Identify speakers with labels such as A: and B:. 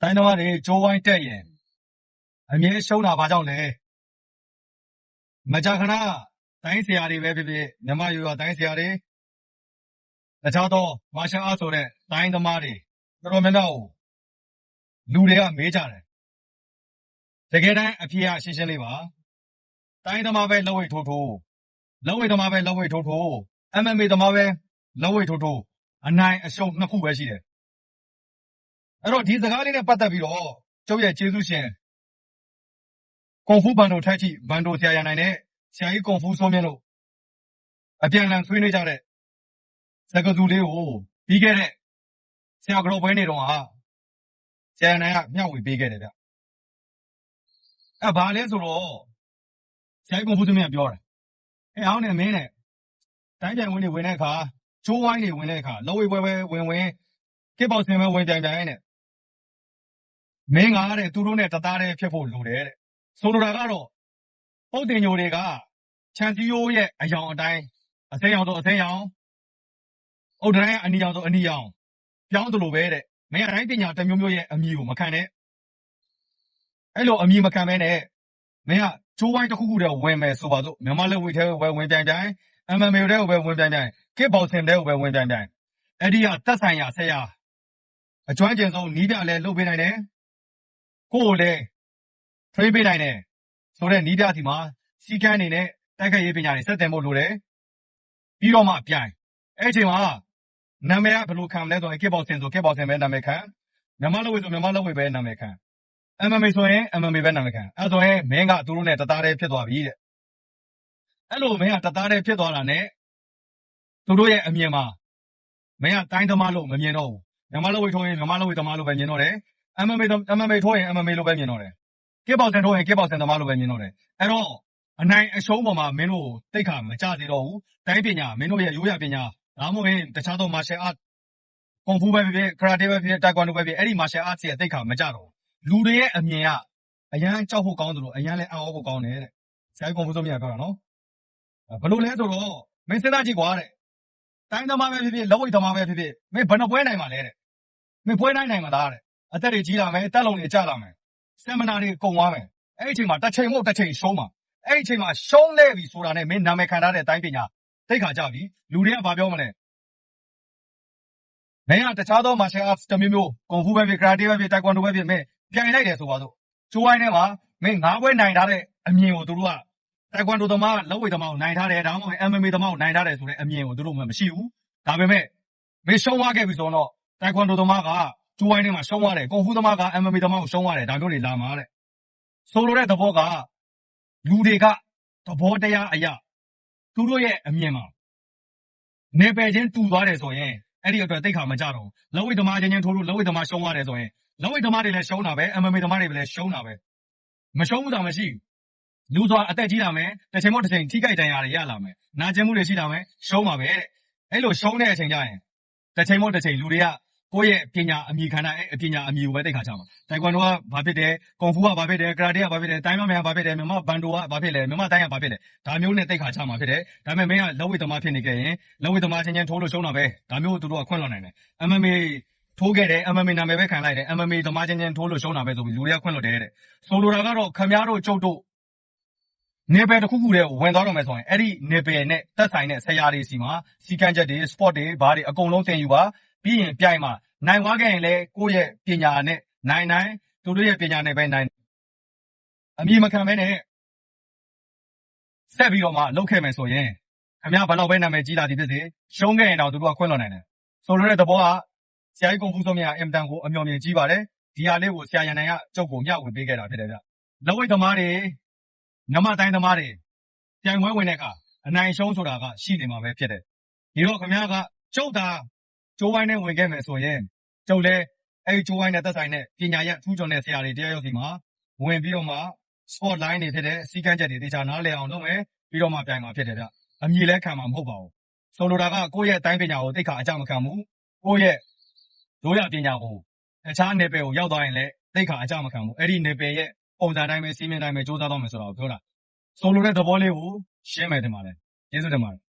A: တိုင်းသမားတွေကြိုးဝိုင်းတက်ရင်အမြဲရှုံးတာဘာကြောင့်လဲမကြာခဏတိုင်းဆရာတွေပဲဖြစ်ဖြစ်မြမရိုးရတိုင်းဆရာတွေတခြားသောမာရှာအားဆိုတဲ့တိုင်းသမားတွေတော်တော်များများကိုလူတွေကမေးကြတယ်တကယ်တမ်းအဖြစ်အရှင်းရှင်းလေးပါတိုင်းသမားပဲလက်ဝိတ်ထိုးထိုးလက်ဝိတ်သမားပဲလက်ဝိတ်ထိုးထိုး MMA သမားပဲလက်ဝိတ်ထိုးထိုးအနိုင်အရှုံးနှစ်ခုပဲရှိတယ် အဲ့တော့ဒီစကားလေးနဲ့ပတ်သက်ပြီးတော့ကျုပ်ရဲ့ကျေးဇူးရှင်ကွန်ဖူဘန်ဒိုထိုက်ချီဘန်ဒိုဆရာရနိုင်နဲ့ဆရာကြီးကွန်ဖူဆိုးမြင့်တို့အပြန်အလှန်ဆွေးနွေးကြတဲ့စကားစုလေးကိုပြီးခဲ့တဲ့ဆရာကတော်ပွဲနေတော့ဟာဆရာရနိုင်ကမျှဝေပေးခဲ့တယ်ဗျအဲ့ဘာလဲဆိုတော့ဆရာကြီးကွန်ဖူဆိုးမြင့်ကပြောတယ်အဲ့အောင်နဲ့မင်းနဲ့တိုင်းပြန်ဝင်နေဝင်တဲ့အခါချိုးဝိုင်းနေဝင်တဲ့အခါလောဝေပွဲပွဲဝင်ဝင်ကစ်ပေါက်စင်ပဲဝင်ကြိုင်ကြိုင်နဲ့ မင်းကတဲ့သူတို့နဲ့တသားတည်းဖြစ်ဖို့လိုတယ်တဲ့ဆိုလိုတာကတော့ပုတ်တင်ညိုတွေကချန်စီယိုရဲ့အယောင်အတိုင်းအစိမ်းရောင်ဆိုအစိမ်းရောင်အုတ်တိုင်းအနီရောင်ဆိုအနီရောင်ပြောင်းသလိုပဲတဲ့မင်းအတိုင်းပညာတစ်မျိုးမျိုးရဲ့အမည်ကိုမခံနဲ့အဲ့လိုအမည်မခံမဲနဲ့မင်းကကျိုးဝိုင်းတစ်ခုခုတည်းဝင်မယ်ဆိုပါစို့မြန်မာလက်ဝိတ်ထဲကိုပဲဝင်ပြိုင်ပြိုင် MMA ထဲကိုပဲဝင်ပြိုင်ပြိုင်ကစ်ဘောက်ဆင်ထဲကိုပဲဝင်ပြိုင်ပြိုင်အဲ့ဒီကသက်ဆိုင်ရာဆရာအကျွမ်းကျင်ဆုံးနီးပြလဲလုပ်ပေးနိုင်တယ် ကိုယ်ကိုလည်း train ပေးနိုင်တယ်ဆိုတော့နီးပြစီမှာစီကန်းနေနဲ့ တိုက်ခိုက်ရေးပညာတွေစက်တင်ဖို့လိုတယ် ပြီးတော့မှ ပြိုင် အဲ့အချိန်မှာ နာမည်က ဘယ်လိုခံမလဲဆိုရင် kickboxing ဆို kickboxing ပဲ နာမည်ခံ မြန်မာလက်ဝဲဆို မြန်မာလက်ဝဲပဲ နာမည်ခံ MMA ဆိုရင် MMA ပဲ နာမည်ခံ အဲ့ဆိုရင် မင်းက သူတို့နဲ့ တသားတည်း ဖြစ်သွားပြီတဲ့ အဲ့လို မင်းက တသားတည်း ဖြစ်သွားတာနဲ့ သူတို့ရဲ့အမြင်မှာ မင်းက တိုင်းသမားလို့ မမြင်တော့ဘူး မြန်မာလက်ဝဲထိုးရင် မြန်မာလက်ဝဲသမားလို့ပဲ မြင်တော့တယ် MMA သ MMA ထိုးရင် MMA လို့ပဲမြင်တော့တယ်။ kickboxing ထိုးရင် kickboxing သမားလို့ပဲမြင်တော့တယ်။အဲ့တော့အနိုင်အရှုံးပေါ်မှာမင်းတို့တိတ်ခါမကြစေတော့ဘူး။တိုင်းပညာမင်းတို့ရဲ့ရိုးရာပညာဒါမှမဟုတ်ရင်တခြားသော martial art ကွန်ဖူပဲဖြစ်ဖြစ် karate ပဲဖြစ်ဖြစ် taekwondo ပဲဖြစ်ဖြစ်အဲ့ဒီ martial art ရဲ့တိတ်ခါမကြတော့ဘူး။လူတွေရဲ့အမြင်ကအရန်ကြောက်ဖို့ကောင်းတယ်လို့အရန်လည်းအံ့ဩဖို့ကောင်းတယ်တဲ့။ဆရာကြီးကွန်ဖူဆိုမြတ်ပြောတာနော်။ဘယ်လိုလဲဆိုတော့မင်းစဉ်းစားကြည့်ကွာတဲ့။တိုင်းသမားပဲဖြစ်ဖြစ်လက်ဝိတ်သမားပဲဖြစ်ဖြစ်မင်းဘယ်နှပွဲနိုင်မှာလဲတဲ့။မင်းပွဲနိုင်နိုင်မှာလားတဲ့။ အသက်တွေကြီးလာမယ်တက်လုံးတွေကျလာမယ်စင်မနာတွေကုန်သွားမယ်အဲ့ဒီအချိန်မှာတစ်ချိန်မဟုတ်တစ်ချိန်ရှုံးမှာအဲ့ဒီအချိန်မှာရှုံးနေပြီဆိုတာနဲ့မင်းနာမည်ခံထားတဲ့အတိုင်းပညာသိခါကြပြီလူတွေကဘာပြောမလဲမင်းကတခြားသော martial arts တစ်မျိုးမျိုးကွန်ဖူပဲဖြစ် karate ပဲဖြစ် taekwondo ပဲဖြစ်မင်းပြိုင်လိုက်တယ်ဆိုပါစို့ကျိုးဝိုင်းထဲမှာမင်းငါးပွဲနိုင်ထားတဲ့အမြင်ကိုသူတို့က taekwondo သမားလက်ဝိတ်သမားကိုနိုင်ထားတယ်ဒါမှမဟုတ် MMA သမားကိုနိုင်ထားတယ်ဆိုတဲ့အမြင်ကိုသူတို့မှမရှိဘူးဒါပေမဲ့မင်းရှုံးသွားခဲ့ပြီဆိုတော့ taekwondo သမားက ကျိုးဝိုင်းထဲမှာရှုံးသွားတယ်ကွန်ဖူးသမားက MMA သမားကို ရှုံးသွားတယ်ဒါမျိုးတွေလာမှာတဲ့ဆိုလိုတဲ့သဘောက လူတွေကသဘောတရားအရာသူတို့ရဲ့အမြင်မှာနေပယ်ချင်းတူသွားတယ်ဆိုရင်အဲ့ဒီအတွက်တိတ်ခါမကြတော့ဘူးလက်ဝိတ်သမားချင်းချင်းထိုးလို့လက်ဝိတ်သမားရှုံးသွားတယ်ဆိုရင်လက်ဝိတ်သမားတွေလည်းရှုံးတာပဲ MMA သမားတွေလည်းရှုံးတာပဲမရှုံးဘူးတာမရှိဘူးလူဆိုတာအသက်ကြီးလာမယ်တစ်ချိန်မဟုတ်တစ်ချိန်ထိကြိုက်တန်ရာတွေရလာမယ်နာကျင်မှုတွေရှိလာမယ်ရှုံးပါပဲတဲ့အဲ့လိုရှုံးတဲ့အချိန်ကျရင်တစ်ချိန်မဟုတ်တစ်ချိန်လူတွေက ကိုယ့်ရဲ့ပညာအမြင်ခန္ဓာအဲ့အပညာအမြင်ကိုပဲသိခါချမှာတိုင်ကွန်ဒိုကဘာဖြစ်တယ်ကွန်ဖူကဘာဖြစ်တယ်ကရာတေကဘာဖြစ်တယ်တိုင်းမမယ်ကဘာဖြစ်တယ်မြန်မာဘန်ဒိုကဘာဖြစ်လဲမြန်မာတိုင်းကဘာဖြစ်လဲဒါမျိုးနဲ့သိခါချမှာဖြစ်တယ်ဒါပေမဲ့မင်းကလက်ဝိတ်သမားဖြစ်နေကြရင်လက်ဝိတ်သမားချင်းချင်းထိုးလို့ရှုံးတာပဲဒါမျိုးသူတို့ကခွင့်လွှတ်နိုင်တယ် MMA ထိုးခဲ့တယ် MMA နာမည်ပဲခံလိုက်တယ် MMA သမားချင်းချင်းထိုးလို့ရှုံးတာပဲဆိုပြီးလူတွေကခွင့်လွှတ်တယ်တဲ့ဆိုလိုတာကတော့ခမည်းတော်ကျုပ်တို့နေပယ်တစ်ခုခုတည်းဝင်သွားတော့မယ်ဆိုရင်အဲ့ဒီနေပယ်နဲ့တက်ဆိုင်တဲ့ဆရာတွေစီမှာစီကံချက်တွေ sport တွေဘာတွေအကုန်လုံးသင်ယူပါ ပြီးရင်ပြိုင်မှာနိုင်သွားခဲ့ရင်လည်းကိုယ့်ရဲ့ပညာနဲ့နိုင်နိုင်သူတို့ရဲ့ပညာနဲ့ပဲနိုင်အမြင်မခံမဲနဲ့ဆက်ပြီးတော့မှလောက်ခဲ့မယ်ဆိုရင်ခင်ဗျားဘယ်တော့ပဲနာမည်ကြီးလာသည်ဖြစ်စေရှုံးခဲ့ရင်တော့သူတို့ကခွင့်လွှတ်နိုင်တယ်ဆိုလိုတဲ့သဘောကဆရာကြီးကွန်ဖူးဆုံးမြတ်အင်တန်ကိုအမျှော်မြင်ကြီးပါတယ်ဒီဟာလေးကိုဆရာရန်နိုင်ကကျုပ်ကိုမျှဝေပေးခဲ့တာဖြစ်တယ်ဗျလက်ဝိတ်သမားတွေနမတိုင်းသမားတွေပြိုင်ပွဲဝင်တဲ့အခါအနိုင်ရှုံးဆိုတာကရှိနေမှာပဲဖြစ်တယ်ဒီတော့ခင်ဗျားကကျုပ်သာ ကျိုးဝိုင်းနဲ့ဝင်ခဲ့မယ်ဆိုရင် ကျုပ်လည်း အဲ့ဒီကျိုးဝိုင်းနဲ့သက်ဆိုင်တဲ့ ပညာရထူးချွန်တဲ့ ဆရာတွေတရားရောက်စီမှာ ဝင်ပြီးတော့မှ sport line တွေဖြစ်တဲ့စီကန်းချက်တွေတေချာနားလည်အောင်လုပ်မယ် ပြီးတော့မှ ပြိုင်မှာဖြစ်တယ်ဗျ အမြည်လည်းခံမှာ မဟုတ်ပါဘူး ဆိုလိုတာက ကိုယ့်ရဲ့အတိုင်းပညာကို သိခါအကြမခံဘူး ကိုယ့်ရဲ့ရိုးရပညာကို တခြားနယ်ပယ်ကို ရောက်သွားရင်လည်း သိခါအကြမခံဘူး အဲ့ဒီနယ်ပယ်ရဲ့ ပုံစံတိုင်းပဲစီးမင်းတိုင်းပဲစူးစမ်းတော့မယ်ဆိုတော့ပြောတာ ဆိုလိုတဲ့သဘောလေးကို ရှင်းမယ်တင်ပါတယ် ကျေးဇူးတင်ပါတယ်